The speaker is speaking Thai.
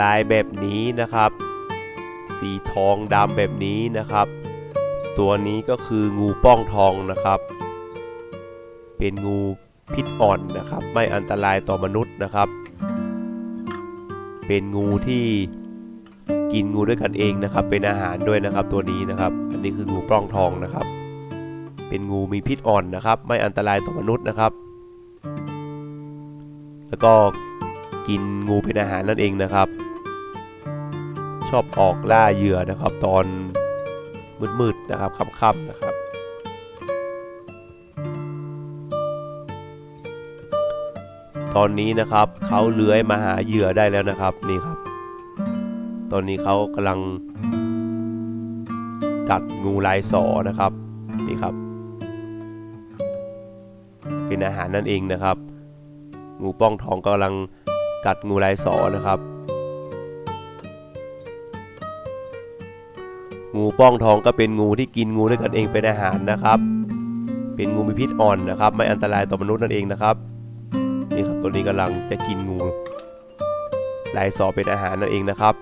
ลายแบบนี้นะครับ สีทองดำแบบนี้นะครับ ตัวนี้ก็คืองูป้องทองนะครับ เป็นงูพิษอ่อนนะครับ ไม่อันตรายต่อมนุษย์นะครับ เป็นงูที่กินงูด้วยกันเองนะครับ เป็นอาหารด้วยนะครับ ตัวนี้นะครับ อันนี้คืองูป้องทองนะครับ เป็นงูมีพิษอ่อนนะครับ ไม่อันตรายต่อมนุษย์นะครับ แล้วก็ กินงูเป็นอาหารนั่นเองนะครับ ชอบออกล่าเหยื่อนะครับตอนมืดๆนะครับค่ำๆนะครับ ตอนนี้นะครับเขาเลื้อยมาหาเหยื่อได้แล้วนะครับนี่ครับ ตอนนี้เขากำลังกัดงูลายสอนะครับนี่ครับ เป็นอาหารนั่นเองนะครับ งูป้องทองกำลัง กัดงูลายสอนะครับ งูป้องทองก็เป็นงูที่กินงูด้วยกันเองเป็นอาหารนะครับ เป็นงูมีพิษอ่อนนะครับ ไม่อันตรายต่อมนุษย์นั่นเองนะครับ นี่ครับตัวนี้กำลังจะกินงูลายสอเป็นอาหารนั่นเองนะครับ